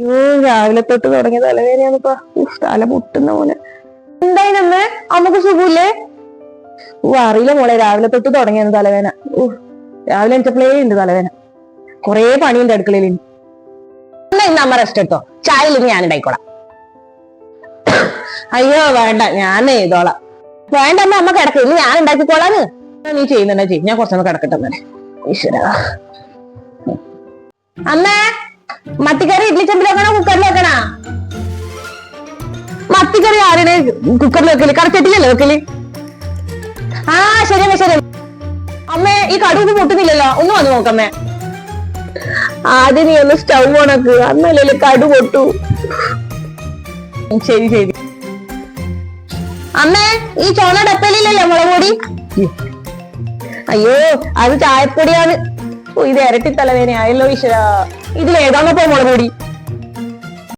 അയ്യോ രാവിലെ തൊട്ട് തുടങ്ങിയ തലവേദനയാണിപ്പോ. തല പൊട്ടുന്ന പോലെ അമ്മേ? അമ്മയ്ക്ക് സുഖമില്ലേ? ഓ അറിയില്ല മോളെ രാവിലെ തൊട്ട് തുടങ്ങിയാണ് തലവേന ഓ രാവിലെ എണിച്ചപ്പോഴേ ഉണ്ട് തലവേന കൊറേ പണിയുണ്ട് അടുക്കളയിൽ ഇന്ന് അമ്മ റെസ്റ്റ് എടുത്തോ? ചായയിൽ ഞാൻ ഉണ്ടായിക്കോളാം. അയ്യോ വേണ്ട ഞാൻ ചെയ്തോളാം വേണ്ട അമ്മ അമ്മ കിടക്ക. ഇനി ഞാൻ ഉണ്ടാക്കിക്കോളാന്ന്. നീ ചെയ്യുന്നുണ്ടാ ചെയ്യും. ഞാൻ കുറച്ചൊന്ന് കിടക്കട്ടെ അമ്മേ. ഈശ്വര. അമ്മ മത്തിക്കറി മത്തിക്കറി ആരാണ് കുക്കറിൽ വെക്കൽ? കറച്ചട്ടിലല്ലേ വെക്കൽ? ആ ശരി ശരി. അമ്മേ ഈ കടുവ് പൊട്ടുന്നില്ലല്ലോ. ഒന്ന് വന്ന് നോക്കമ്മേ ആദ്യം നീ ഒന്ന് സ്റ്റൗ ഓണക്ക് അന്നല്ലേ കടു പൊട്ടു. ശരി ശരി. അമ്മേ ഈ ചോള ഡപ്പലില്ലല്ലോ മുളക് പൊടി? അയ്യോ അത് ചായപ്പൊടിയാണ്. ഇത് ഇരട്ടി തലവേദന ആയല്ലോ ഈശ്വര. ഇതിൽ ഏതാണപ്പോ മുളക് പൊടി?